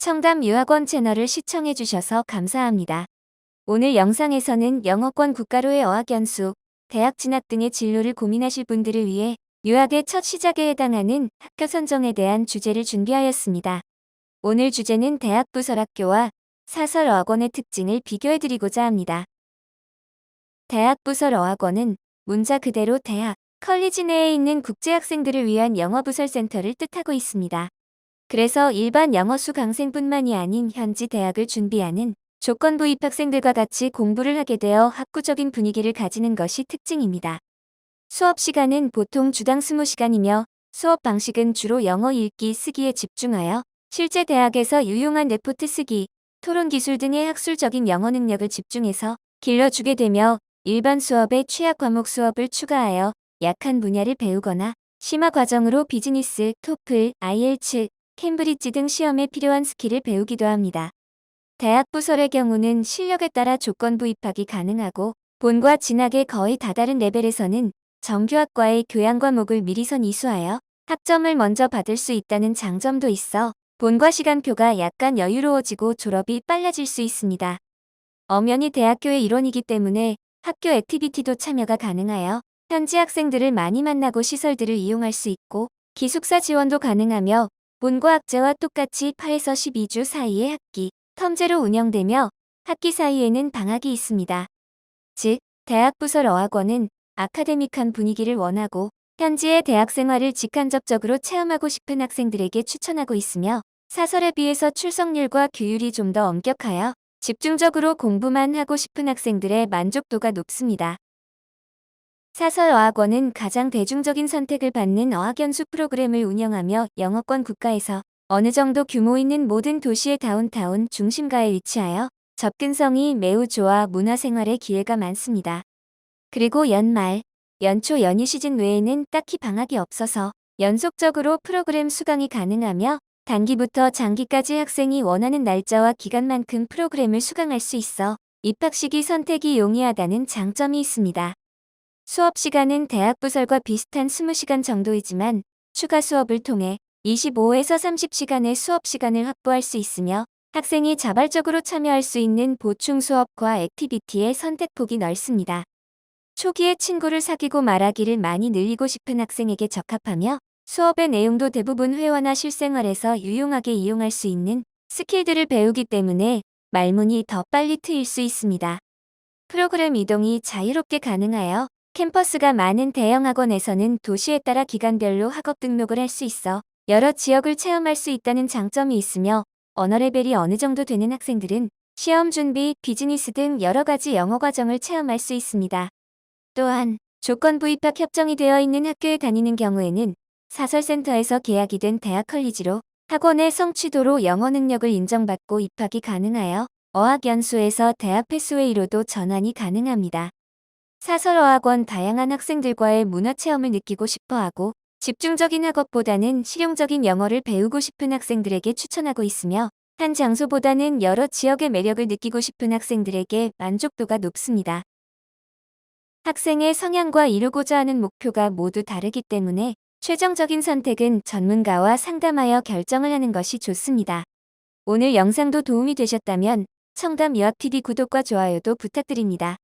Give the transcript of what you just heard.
청담 유학원 채널을 시청해주셔서 감사합니다. 오늘 영상에서는 영어권 국가로의 어학연수, 대학 진학 등의 진로를 고민하실 분들을 위해 유학의 첫 시작에 해당하는 학교 선정에 대한 주제를 준비하였습니다. 오늘 주제는 대학 부설학교와 사설 어학원의 특징을 비교해드리고자 합니다. 대학 부설 어학원은 문자 그대로 대학, 컬리지 내에 있는 국제학생들을 위한 영어 부설 센터를 뜻하고 있습니다. 그래서 일반 영어 수 강생뿐만이 아닌 현지 대학을 준비하는 조건부 입학생들과 같이 공부를 하게 되어 학구적인 분위기를 가지는 것이 특징입니다. 수업 시간은 보통 주당 20시간이며 수업 방식은 주로 영어 읽기, 쓰기에 집중하여 실제 대학에서 유용한 레포트 쓰기, 토론 기술 등의 학술적인 영어 능력을 집중해서 길러주게 되며 일반 수업에 취약 과목 수업을 추가하여 약한 분야를 배우거나 심화 과정으로 비즈니스, 토플, IELTS, 캠브리지 등 시험에 필요한 스킬을 배우기도 합니다. 대학 부설의 경우는 실력에 따라 조건부 입학이 가능하고 본과 진학의 거의 다다른 레벨에서는 정규학과의 교양 과목을 미리선 이수하여 학점을 먼저 받을 수 있다는 장점도 있어 본과 시간표가 약간 여유로워지고 졸업이 빨라질 수 있습니다. 엄연히 대학교의 일원이기 때문에 학교 액티비티도 참여가 가능하여 현지 학생들을 많이 만나고 시설들을 이용할 수 있고 기숙사 지원도 가능하며 본과 학제와 똑같이 8에서 12주 사이의 학기, 텀제로 운영되며 학기 사이에는 방학이 있습니다. 즉, 대학 부설 어학원은 아카데믹한 분위기를 원하고 현지의 대학 생활을 직간접적으로 체험하고 싶은 학생들에게 추천하고 있으며 사설에 비해서 출석률과 규율이 좀 더 엄격하여 집중적으로 공부만 하고 싶은 학생들의 만족도가 높습니다. 사설 어학원은 가장 대중적인 선택을 받는 어학연수 프로그램을 운영하며 영어권 국가에서 어느 정도 규모 있는 모든 도시의 다운타운 중심가에 위치하여 접근성이 매우 좋아 문화생활의 기회가 많습니다. 그리고 연말, 연초 연휴 시즌 외에는 딱히 방학이 없어서 연속적으로 프로그램 수강이 가능하며 단기부터 장기까지 학생이 원하는 날짜와 기간만큼 프로그램을 수강할 수 있어 입학 시기 선택이 용이하다는 장점이 있습니다. 수업 시간은 대학 부설과 비슷한 20시간 정도이지만 추가 수업을 통해 25에서 30시간의 수업 시간을 확보할 수 있으며 학생이 자발적으로 참여할 수 있는 보충 수업과 액티비티의 선택폭이 넓습니다. 초기에 친구를 사귀고 말하기를 많이 늘리고 싶은 학생에게 적합하며 수업의 내용도 대부분 회화나 실생활에서 유용하게 이용할 수 있는 스킬들을 배우기 때문에 말문이 더 빨리 트일 수 있습니다. 프로그램 이동이 자유롭게 가능하여 캠퍼스가 많은 대형 학원에서는 도시에 따라 기간별로 학업 등록을 할 수 있어 여러 지역을 체험할 수 있다는 장점이 있으며 언어 레벨이 어느 정도 되는 학생들은 시험 준비, 비즈니스 등 여러 가지 영어 과정을 체험할 수 있습니다. 또한 조건부 입학 협정이 되어 있는 학교에 다니는 경우에는 사설센터에서 계약이 된 대학 컬리지로 학원의 성취도로 영어 능력을 인정받고 입학이 가능하여 어학연수에서 대학 패스웨이로도 전환이 가능합니다. 사설어학원 다양한 학생들과의 문화체험을 느끼고 싶어하고 집중적인 학업보다는 실용적인 영어를 배우고 싶은 학생들에게 추천하고 있으며 한 장소보다는 여러 지역의 매력을 느끼고 싶은 학생들에게 만족도가 높습니다. 학생의 성향과 이루고자 하는 목표가 모두 다르기 때문에 최종적인 선택은 전문가와 상담하여 결정을 하는 것이 좋습니다. 오늘 영상도 도움이 되셨다면 청담 유학TV 구독과 좋아요도 부탁드립니다.